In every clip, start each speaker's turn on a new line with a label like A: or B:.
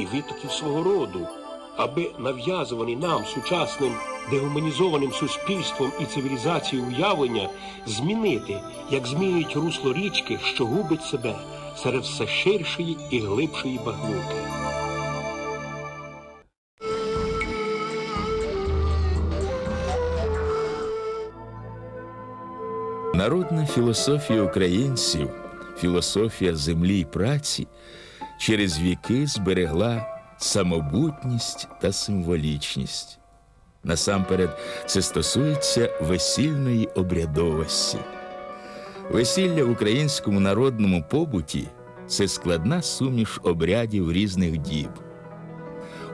A: і витоків свого роду, аби нав'язувані нам сучасним дегуманізованим суспільством і цивілізацією уявлення змінити, як змінюють русло річки, що губить себе серед все ширшої і глибшої багнюки.
B: Народна філософія українців, філософія землі і праці через віки зберегла самобутність та символічність. Насамперед, це стосується весільної обрядовості. Весілля в українському народному побуті це складна суміш обрядів різних діб.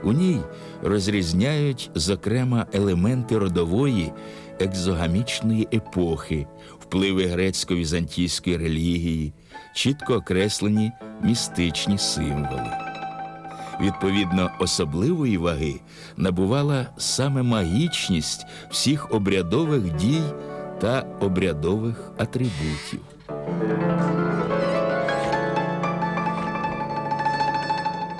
B: У ній розрізняють, зокрема, елементи родової екзогамічної епохи, впливи грецько-візантійської релігії, чітко окреслені містичні символи. Відповідно, особливої ваги набувала саме магічність всіх обрядових дій та обрядових атрибутів.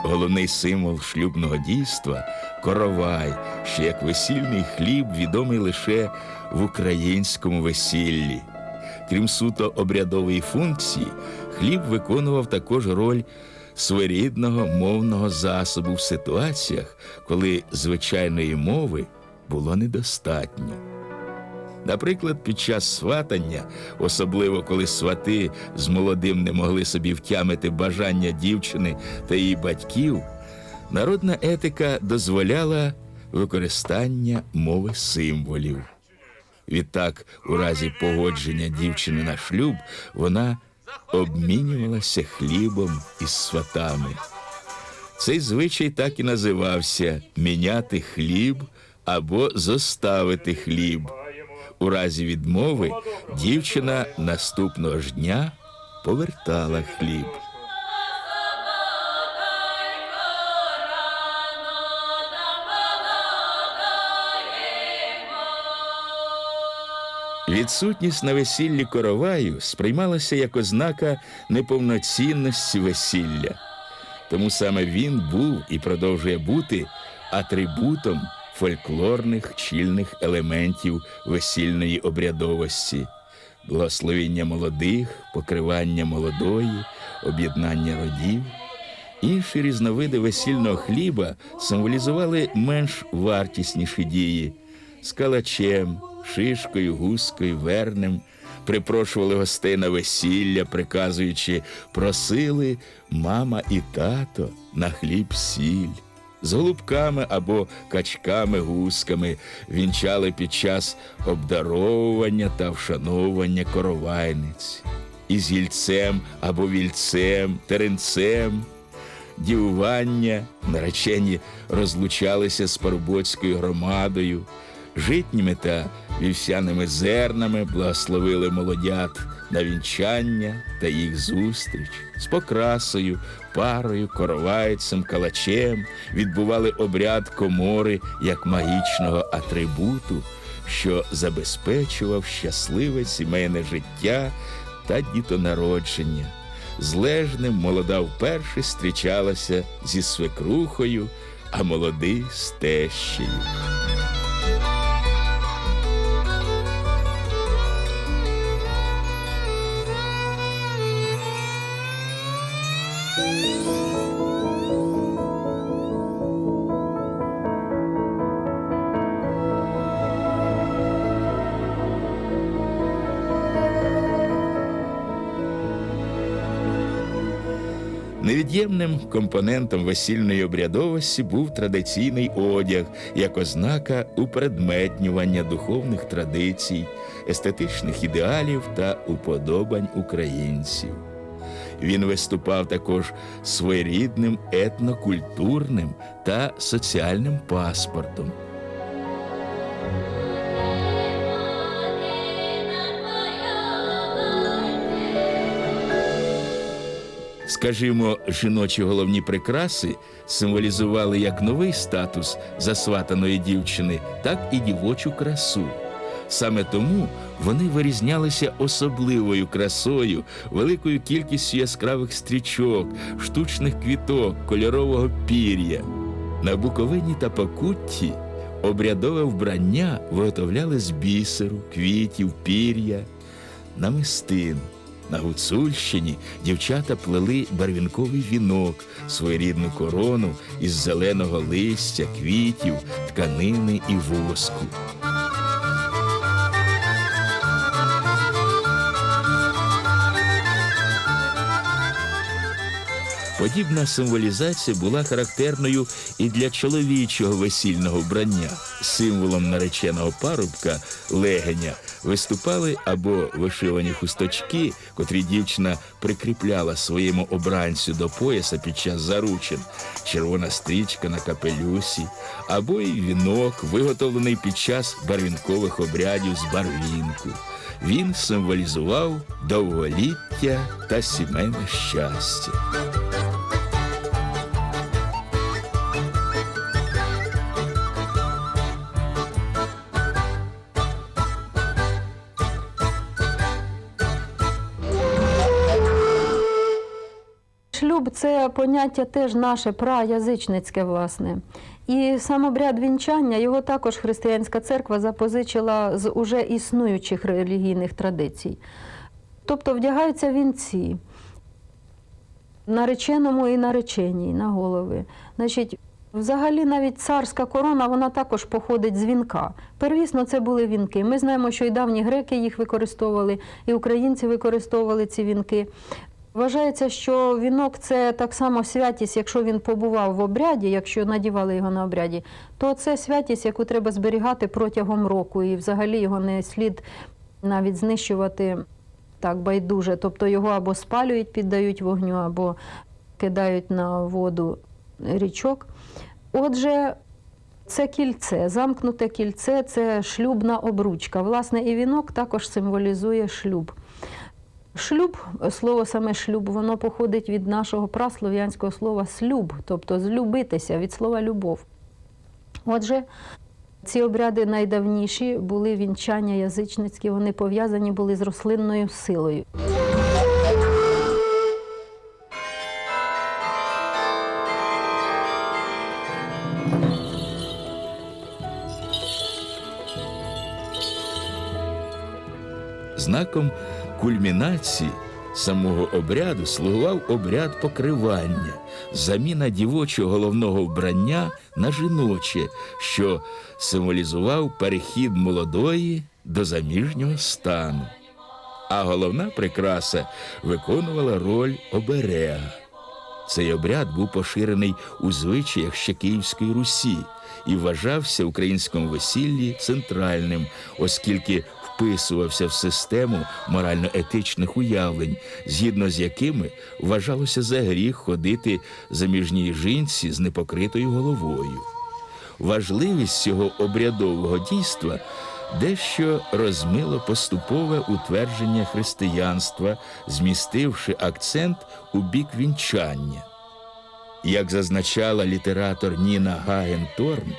B: Головний символ шлюбного дійства коровай, що як весільний хліб відомий лише в українському весіллі. Крім суто обрядової функції, хліб виконував також роль своєрідного мовного засобу в ситуаціях, коли звичайної мови було недостатньо. Наприклад, під час сватання, особливо коли свати з молодим не могли собі втямити бажання дівчини та її батьків, народна етика дозволяла використання мови символів. Відтак, у разі погодження дівчини на шлюб, вона обмінювалася хлібом із сватами. Цей звичай так і називався міняти хліб або зоставити хліб. У разі відмови дівчина наступного ж дня повертала хліб. Відсутність на весіллі короваю сприймалася як ознака неповноцінності весілля. Тому саме він був і продовжує бути атрибутом фольклорних чільних елементів весільної обрядовості, благословіння молодих, покривання молодої, об'єднання родів. Інші різновиди весільного хліба символізували менш вартісніші дії з калачем, шишкою, гускою, вернем. Припрошували гостей на весілля, приказуючи, просили мама і тато на хліб сіль. З голубками або качками, гусками вінчали під час обдаровування та вшановування коровайниць, із гільцем або вільцем, теренцем, дівування наречені розлучалися з парубоцькою громадою, житніми та вівсяними зернами благословили молодят на вінчання та їх зустріч з покрасою, парою, коровайцем, калачем відбували обряд комори як магічного атрибуту, що забезпечував щасливе сімейне життя та дітонародження. З лежним молода вперше зустрічалася зі свекрухою, а молодий з тещею. Невід'ємним компонентом весільної обрядовості був традиційний одяг як ознака упредметнювання духовних традицій, естетичних ідеалів та уподобань українців. Він виступав також своєрідним етнокультурним та соціальним паспортом. Скажімо, жіночі головні прикраси символізували як новий статус засватаної дівчини, так і дівочу красу. Саме тому вони вирізнялися особливою красою, великою кількістю яскравих стрічок, штучних квіток, кольорового пір'я. На Буковині та Покутті обрядове вбрання виготовляли з бісеру, квітів, пір'я, намистин. На Гуцульщині дівчата плели барвінковий вінок, своєрідну корону із зеленого листя, квітів, тканини і воску. Подібна символізація була характерною і для чоловічого весільного вбрання. Символом нареченого парубка легеня виступали або вишивані хусточки, котрі дівчина прикріпляла своєму обранцю до пояса під час заручин, червона стрічка на капелюсі, або й вінок, виготовлений під час барвінкових обрядів з барвінку. Він символізував довголіття та сімейне щастя.
C: Це поняття теж наше праязичницьке, власне. І сам обряд вінчання його також християнська церква запозичила з уже існуючих релігійних традицій. Тобто вдягаються вінці нареченому і нареченій на голови. Значить, Взагалі, навіть царська корона вона також походить з вінка. Первісно, це були вінки. Ми знаємо, що і давні греки їх використовували, і українці використовували ці вінки. Вважається, що вінок це так само святість, якщо він побував в обряді, якщо надівали його на обряді, то це святість, яку треба зберігати протягом року, і взагалі його не слід навіть знищувати так байдуже. Тобто його або спалюють, піддають вогню, або кидають на воду річок. Отже, це кільце, замкнуте кільце це шлюбна обручка. Власне, і вінок також символізує шлюб. Шлюб, слово саме шлюб, воно походить від нашого праслов'янського слова слюб, тобто злюбитися від слова любов. Отже, ці обряди найдавніші були вінчання язичницькі, вони пов'язані були з рослинною силою.
B: Знаком кульмінації самого обряду слугував обряд покривання, заміна дівочого головного вбрання на жіноче, що символізував перехід молодої до заміжнього стану. А головна прикраса виконувала роль оберега. Цей обряд був поширений у звичаях ще Київської Русі і вважався українському весіллі центральним, оскільки вписувався в систему морально-етичних уявлень, згідно з якими вважалося за гріх ходити заміжній жінці з непокритою головою. Важливість цього обрядового дійства дещо розмило поступове утвердження християнства, змістивши акцент у бік вінчання. Як зазначала літератор Ніна Гаген-Торн,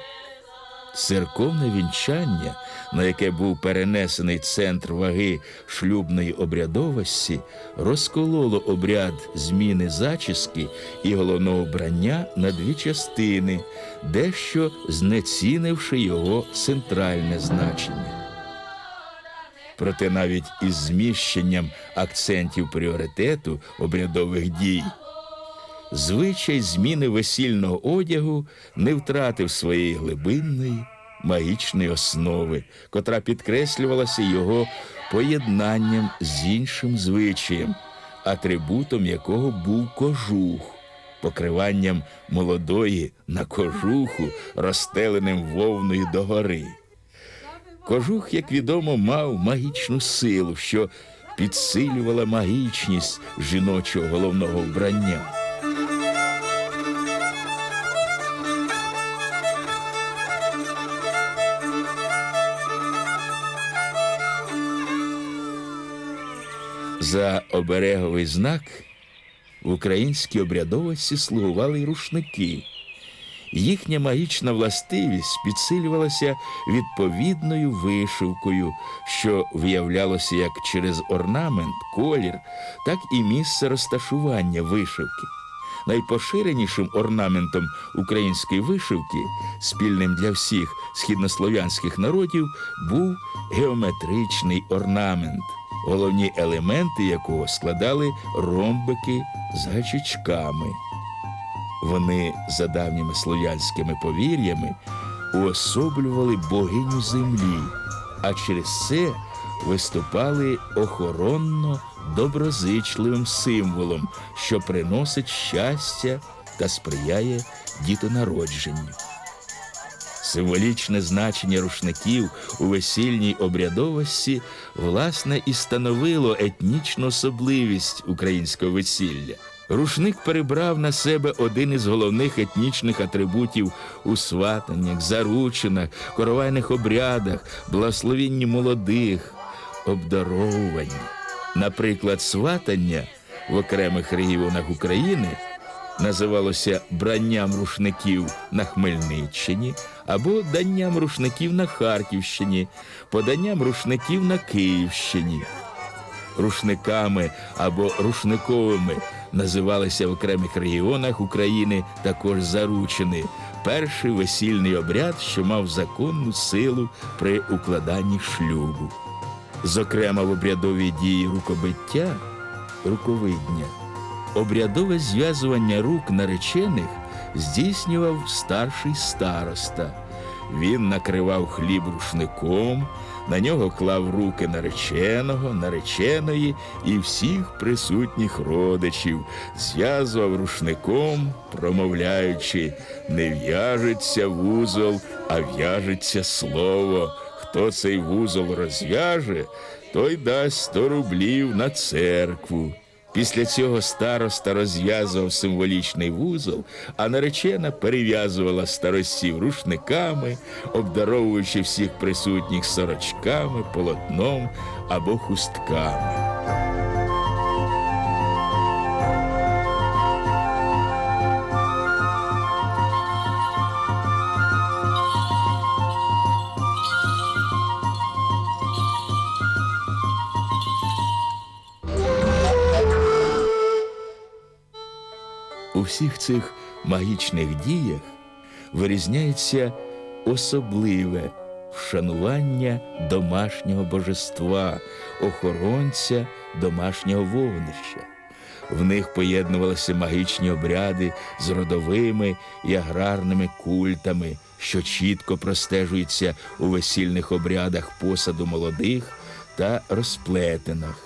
B: церковне вінчання, на яке був перенесений центр ваги шлюбної обрядовості, розкололо обряд зміни зачіски і головного вбрання на дві частини, дещо знецінивши його центральне значення. Проте навіть із зміщенням акцентів пріоритету обрядових дій звичай зміни весільного одягу не втратив своєї глибинної магічної основи, котра підкреслювалася його поєднанням з іншим звичаєм, атрибутом якого був кожух, покриванням молодої на кожуху, розстеленим вовною догори. Кожух, як відомо, мав магічну силу, що підсилювала магічність жіночого головного вбрання. За обереговий знак в українській обрядовості слугували й рушники. Їхня магічна властивість підсилювалася відповідною вишивкою, що виявлялося як через орнамент, колір, так і місце розташування вишивки. Найпоширенішим орнаментом української вишивки, спільним для всіх східнослов'янських народів, був геометричний орнамент, головні елементи якого складали ромбики з гачечками. Вони, за давніми слов'янськими повір'ями, уособлювали богиню землі, а через це виступали охоронно доброзичливим символом, що приносить щастя та сприяє дітонародженню. Символічне значення рушників у весільній обрядовості власне і становило етнічну особливість українського весілля. Рушник перебрав на себе один із головних етнічних атрибутів у сватаннях, заручинах, коровайних обрядах, благословінні молодих, обдаровуванні. Наприклад, сватання в окремих регіонах України називалося бранням рушників на Хмельниччині або данням рушників на Харківщині, поданням рушників на Київщині. Рушниками або рушниковими називалися в окремих регіонах України також заручини. Перший весільний обряд, що мав законну силу при укладанні шлюбу. Зокрема, в обрядовій дії рукобиття руковидня. Обрядове зв'язування рук наречених здійснював старший староста. Він накривав хліб рушником, на нього клав руки нареченого, нареченої і всіх присутніх родичів, зв'язував рушником, промовляючи, не в'яжеться вузол, а в'яжеться слово. Хто цей вузол розв'яже, той дасть сто рублів на церкву. Після цього староста розв'язував символічний вузол, а наречена перев'язувала старостів рушниками, обдаровуючи всіх присутніх сорочками, полотном або хустками. У всіх цих магічних діях вирізняється особливе вшанування домашнього божества, охоронця домашнього вогнища. В них поєднувалися магічні обряди з родовими і аграрними культами, що чітко простежуються у весільних обрядах посаду молодих та розплетинах.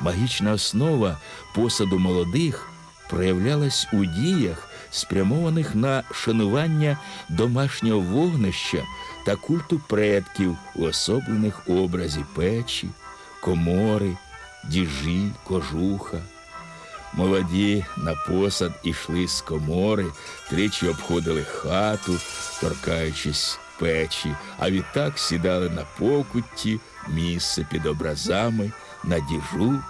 B: Магічна основа посаду молодих проявлялась у діях, спрямованих на шанування домашнього вогнища та культу предків, уособлених образі печі, комори, діжі, кожуха. Молоді на посад ішли з комори, тричі обходили хату, торкаючись печі, а відтак сідали на покутті, місце під образами, на діжу,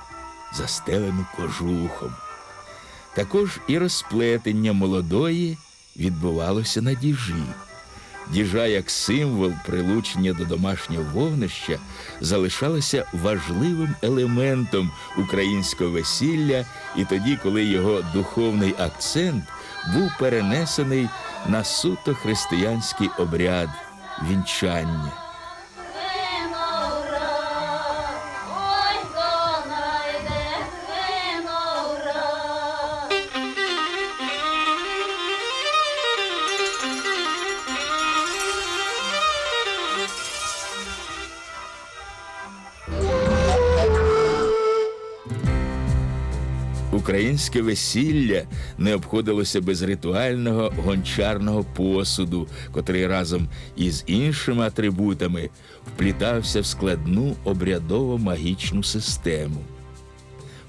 B: застелену кожухом. Також і розплетення молодої відбувалося на діжі. Діжа як символ прилучення до домашнього вогнища залишалася важливим елементом українського весілля і тоді, коли його духовний акцент був перенесений на суто християнський обряд вінчання. Українське весілля не обходилося без ритуального гончарного посуду, котрий разом із іншими атрибутами вплітався в складну обрядово магічну систему.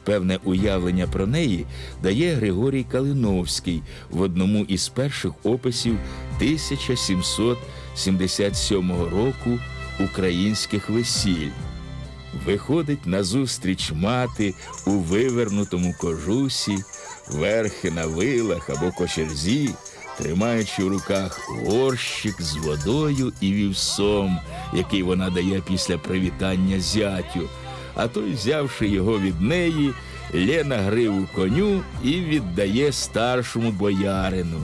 B: Певне уявлення про неї дає Григорій Калиновський в одному із перших описів 1777 року українських весіль. Виходить назустріч мати у вивернутому кожусі, верхи на вилах або кочерзі, тримаючи в руках горщик з водою і вівсом, який вона дає після привітання зятю. А той, взявши його від неї, лє на гриву коню і віддає старшому боярину.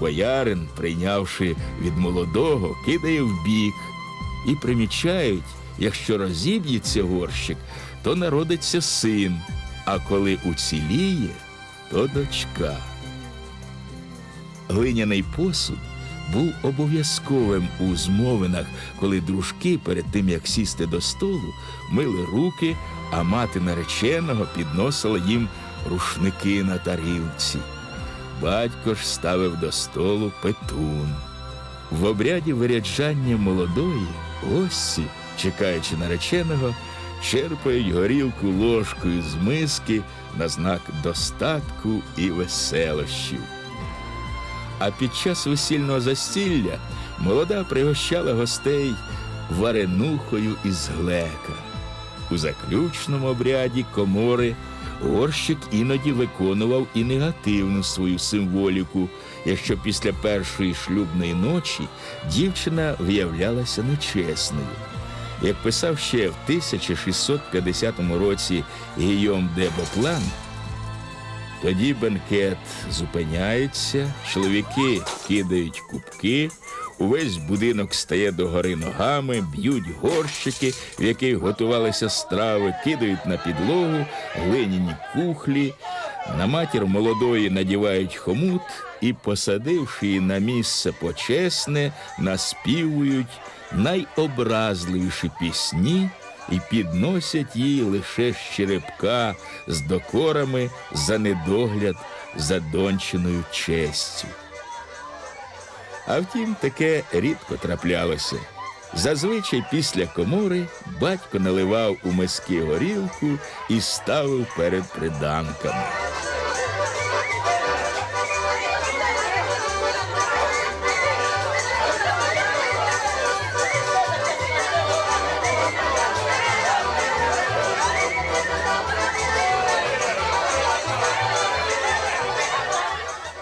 B: Боярин, прийнявши від молодого, кидає вбік і примічають, якщо розіб'ється горщик, то народиться син, а коли уціліє, то дочка. Глиняний посуд був обов'язковим у змовинах, коли дружки перед тим як сісти до столу, мили руки, а мати нареченого підносила їм рушники на тарілці. Батько ж ставив до столу петун. В обряді виряджання молодої гості, чекаючи нареченого, черпають горілку ложкою з миски на знак достатку і веселощів. А під час весільного застілля молода пригощала гостей варенухою із глека. У заключному обряді комори горщик іноді виконував і негативну свою символіку, якщо після першої шлюбної ночі дівчина виявлялася нечесною. Як писав ще в 1650 році Гійом де Боплан, тоді бенкет зупиняється, чоловіки кидають кубки, увесь будинок стає догори ногами, б'ють горщики, в яких готувалися страви, кидають на підлогу глиняні кухлі, на матір молодої надівають хомут і, посадивши її на місце почесне, наспівують найобразливіші пісні і підносять їй лише з черепка з докорами за недогляд за дончиною честю. А втім, таке рідко траплялося. Зазвичай після комори батько наливав у миски горілку і ставив перед приданками.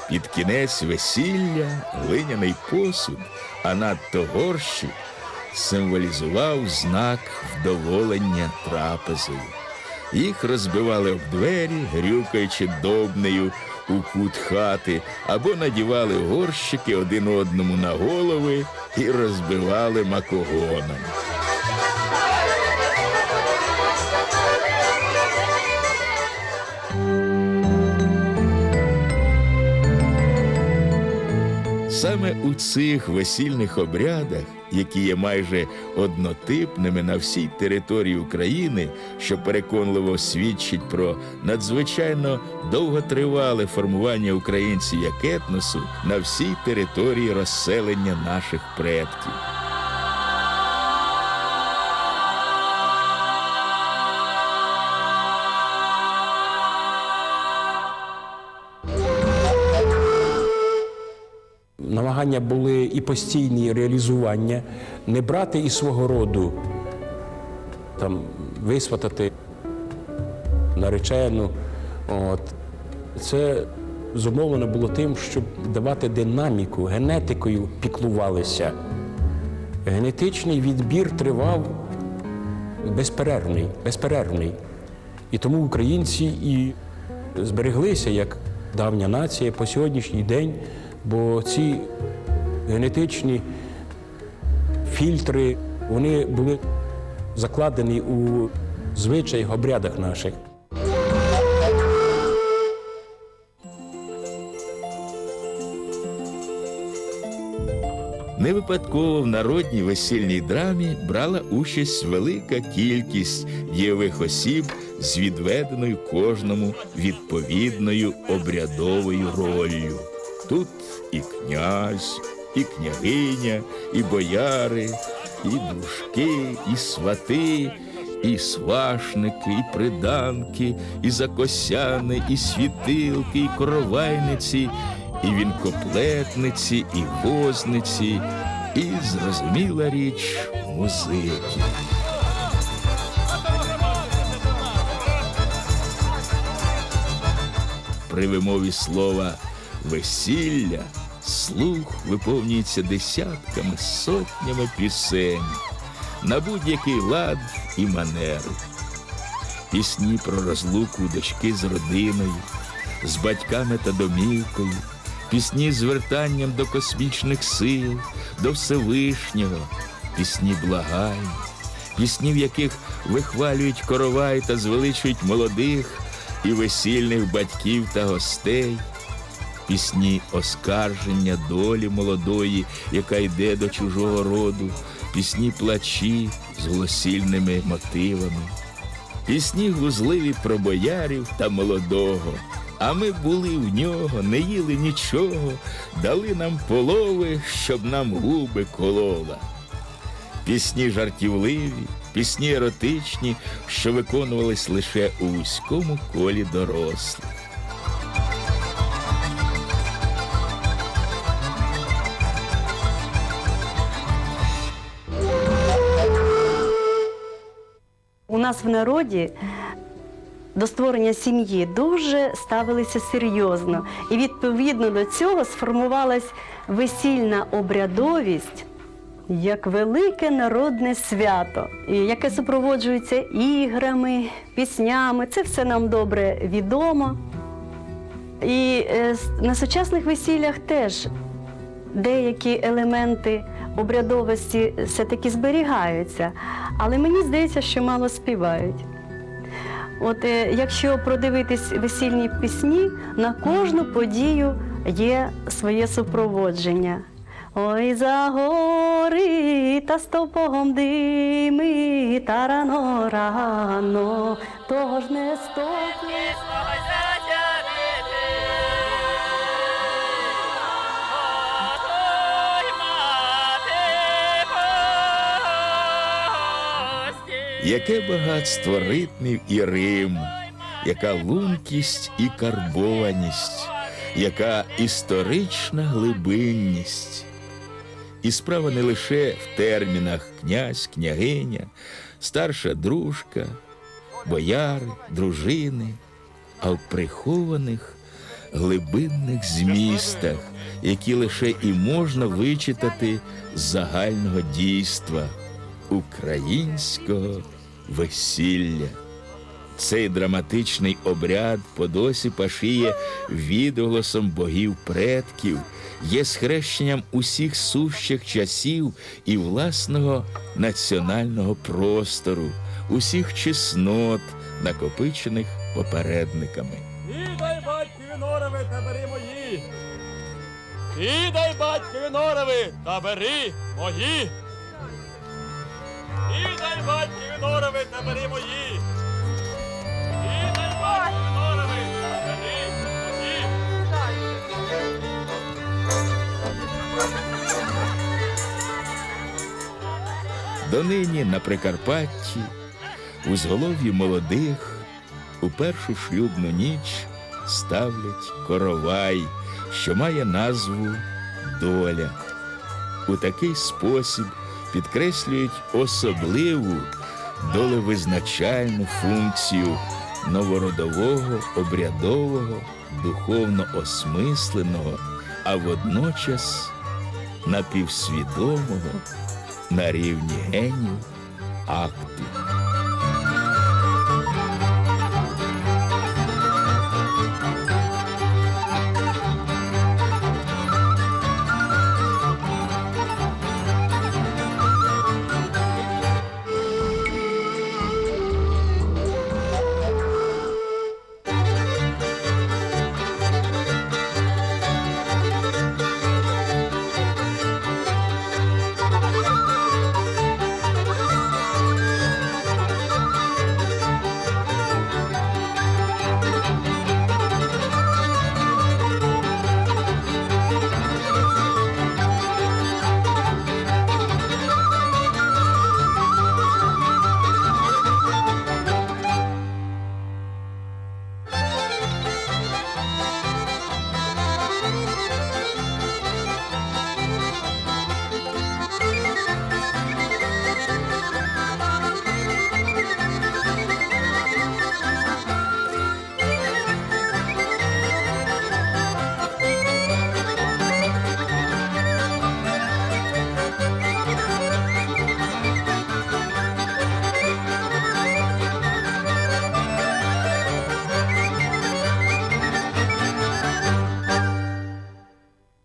B: Під кінець весілля глиняний посуд, а надто горщик символізував знак вдоволення трапезою. Їх розбивали об двері, грюкаючи довбнею у кут хати, або надівали горщики один одному на голови і розбивали макогоном. Саме у цих весільних обрядах, які є майже однотипними на всій території України, що переконливо свідчить про надзвичайно довготривале формування українців як етносу на всій території розселення наших предків.
D: Намагання були і постійні реалізування, не брати із свого роду, там, висватати наречену. От. Це зумовлено було тим, щоб давати динаміку, генетикою піклувалися. Генетичний відбір тривав безперервний, безперервний. І тому українці і збереглися як давня нація по сьогоднішній день, бо ці генетичні фільтри вони були закладені у звичаях, обрядах наших.
B: Не випадково в народній весільній драмі брала участь велика кількість дієвих осіб з відведеною кожному відповідною обрядовою роллю. Тут і князь, і княгиня, і бояри, і дружки, і свати, і свашники, і приданки, і закосяни, і світилки, і коровайниці, і вінкоплетниці, і возниці, і зрозуміла річ музики. При вимові слова весілля слух виповнюється десятками, сотнями пісень. На будь-який лад і манеру. Пісні про розлуку дочки з родиною, з батьками та домівкою, пісні з звертанням до космічних сил, до Всевишнього, пісні благань, пісні, в яких вихвалюють коровай та звеличують молодих і весільних батьків та гостей, пісні оскарження долі молодої, яка йде до чужого роду, пісні плачі з голосільними мотивами, пісні глузливі про боярів та молодого. А ми були в нього, не їли нічого, дали нам полови, щоб нам губи колола. Пісні жартівливі, пісні еротичні, що виконувались лише у вузькому колі дорослих.
E: Нас в народі до створення сім'ї дуже ставилися серйозно, і відповідно до цього сформувалась весільна обрядовість як велике народне свято, яке супроводжується іграми, піснями. Це все нам добре відомо. І е, на сучасних весіллях теж деякі елементи обрядовості все-таки зберігаються, але мені здається, що мало співають. От е, якщо продивитись весільні пісні, на кожну подію є своє супроводження. Ой, за гори та стовпом дими, та рано рано, того ж не стопли.
B: Яке багатство ритмів і рим, яка лункість і карбованість, яка історична глибинність. І справа не лише в термінах князь, княгиня, старша дружка, бояри, дружини, а в прихованих глибинних змістах, які лише і можна вичитати з загального дійства українського весілля. Цей драматичний обряд по досі пашіє відголосом богів предків, є схрещенням усіх сущих часів і власного національного простору, усіх чеснот, накопичених попередниками.
F: Ідай батькові норови та бери мої. Ідай батькові норови та бери мої. Ідай батькові норови та бери мої. Ідай батькові норови та бери.
B: Донині на Прикарпатті, у зголов'ї молодих, у першу шлюбну ніч ставлять коровай, що має назву доля. У такий спосіб підкреслюють особливу долевизначальну функцію новородового, обрядового, духовно осмисленого, а водночас напівсвідомого на рівні генів акту.